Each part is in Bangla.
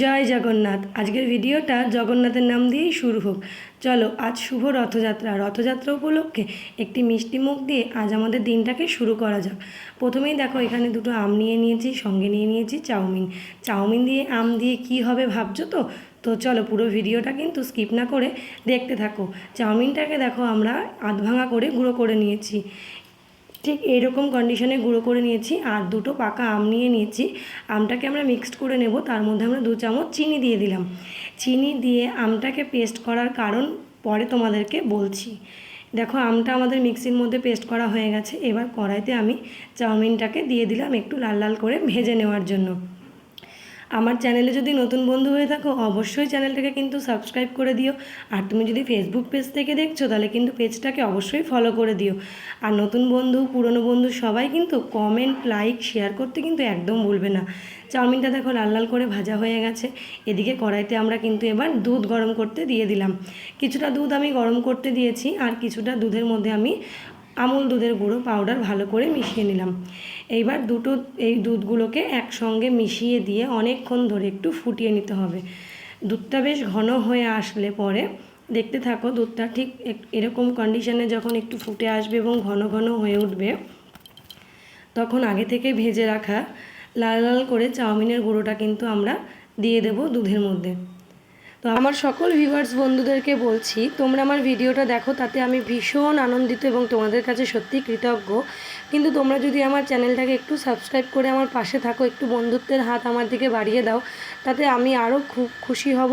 জয় জগন্নাথ। আজকের ভিডিওটা জগন্নাথের নাম দিয়েই শুরু হোক। চলো, আজ শুভ রথযাত্রা। রথযাত্রা উপলক্ষে একটি মিষ্টি মুখ দিয়ে আজ আমাদের দিনটাকে শুরু করা যাক। প্রথমেই দেখো, এখানে দুটো আম নিয়ে নিয়েছি, সঙ্গে নিয়ে নিয়েছি চাউমিন। চাউমিন দিয়ে আম দিয়ে কি হবে ভাবছ তো? তো চলো, পুরো ভিডিওটা কিন্তু স্কিপ না করে দেখতে থাকো। চাউমিনটাকে দেখো, আমরা আধ ভাঙা করে গুঁড়ো করে নিয়েছি। ঠিক এইরকম কন্ডিশনে গুঁড়ো করে নিয়েছি আর দুটো পাকা আম নিয়ে নিয়েছি। আমটাকে আমরা মিক্সড করে নেব, তার মধ্যে আমরা দু চামচ চিনি দিয়ে দিলাম। চিনি দিয়ে আমটাকে পেস্ট করার কারণ পরে তোমাদেরকে বলছি। দেখো, আমটা আমাদের মিক্সির মধ্যে পেস্ট করা হয়ে গেছে। এবার কড়াইতে আমি চাউমিনটাকে দিয়ে দিলাম একটু লাল লাল করে ভেজে নেওয়ার জন্য। আমার চ্যানেলে যদি নতুন বন্ধু হয়ে থাকো, অবশ্যই চ্যানেলটাকে কিন্তু সাবস্ক্রাইব করে দিও। আর তুমি যদি ফেসবুক পেজ থেকে দেখছ, তাহলে কিন্তু পেজটাকে অবশ্যই ফলো করে দিও। আর নতুন বন্ধু, পুরনো বন্ধু, সবাই কিন্তু কমেন্ট লাইক শেয়ার করতে কিন্তু একদম ভুলবে না। চাউমিনটা দেখো লাল লাল করে ভাজা হয়ে গেছে। এদিকে কড়াইতে আমরা কিন্তু এবার দুধ গরম করতে দিয়ে দিলাম। কিছুটা দুধ আমি গরম করতে দিয়েছি, আর কিছুটা দুধের মধ্যে আমি আমুল দুধের গুঁড়ো পাউডার ভালো করে মিশিয়ে নিলাম। এইবার দুটো এই দুধগুলোকে একসঙ্গে মিশিয়ে দিয়ে অনেকক্ষণ ধরে একটু ফুটিয়ে নিতে হবে। দুধটা বেশ ঘন হয়ে আসলে পরে দেখতে থাকো দুধটা ঠিক এরকম কন্ডিশনে যখন একটু ফুটে আসবে এবং ঘন ঘন হয়ে উঠবে, তখন আগে থেকে ভেজে রাখা লাল লাল করে চাউমিনের গুঁড়োটা কিন্তু আমরা দিয়ে দেব দুধের মধ্যে। তো আমার সকল ভিউয়ার্স বন্ধুদেরকে বলছি, তোমরা আমার ভিডিওটা দেখো, তাতে আমি ভীষণ আনন্দিত এবং তোমাদের কাছে সত্যি কৃতজ্ঞ। কিন্তু তোমরা যদি আমার চ্যানেলটাকে একটু সাবস্ক্রাইব করে আমার পাশে থাকো, একটু বন্ধুত্বের হাত আমার দিকে বাড়িয়ে দাও, তাতে আমি আরও খুব খুশি হব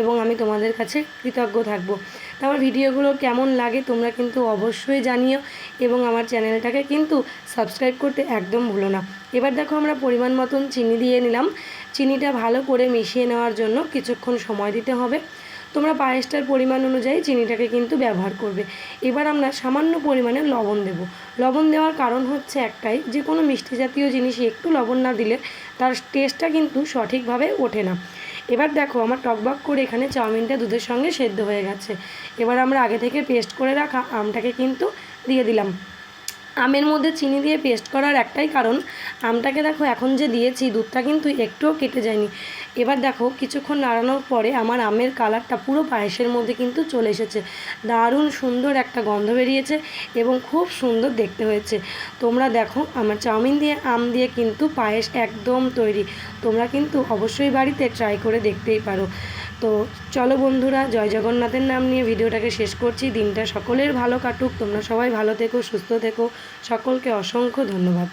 এবং আমি তোমাদের কাছে কৃতজ্ঞ থাকব। তো আমার ভিডিওগুলো কেমন লাগে তোমরা কিন্তু অবশ্যই জানিও এবং আমার চ্যানেলটাকে কিন্তু সাবস্ক্রাইব করতে একদম ভুলো না। এবার দেখো আমরা পরিমাণ মতন চিনি দিয়ে নিলাম। চিনিটা ভালো করে মিশিয়ে নেওয়ার জন্য কিছুক্ষণ সময় দিতে হবে। তোমরা পায়েসটার পরিমাণ অনুযায়ী চিনিটাকে কিন্তু ব্যবহার করবে। এবার আমরা সামান্য পরিমাণে লবণ দেব। লবণ দেওয়ার কারণ হচ্ছে একটাই, যে কোনো মিষ্টি জাতীয় জিনিসই একটু লবণ না দিলে তার টেস্টটা কিন্তু সঠিকভাবে ওঠে না। এবার দেখো, আমার টকবক করে এখানে চাউমিনটা দুধের সঙ্গে সেদ্ধ হয়ে গেছে। এবার আমরা আগে থেকে পেস্ট করে রাখা আমটাকে কিন্তু দিয়ে দিলাম। আমের মধ্যে চিনি দিয়ে পেস্ট করার একটাই কারণ। আমটাকে দেখো এখন যে দিয়েছি, দুধটা কিন্তু একটুও কেটে যায়নি। এবার দেখো কিছুক্ষণ নাড়ানোর পরে আমার আমের কালারটা পুরো পায়েসের মধ্যে কিন্তু চলে এসেছে। দারুণ সুন্দর একটা গন্ধ বেরিয়েছে এবং খুব সুন্দর দেখতে হয়েছে। তোমরা দেখো আমার চাউমিন দিয়ে, আম দিয়ে কিন্তু পায়েস একদম তৈরি। তোমরা কিন্তু অবশ্যই বাড়িতে ট্রাই করে দেখতেই পারো। তো চলো বন্ধুরা, জয় জগন্নাথের নাম নিয়ে ভিডিওটাকে শেষ করছি। দিনটা সকলের ভালো কাটুক, তোমরা সবাই ভালো থেকো, সুস্থ থেকো। সকলকে অসংখ্য ধন্যবাদ।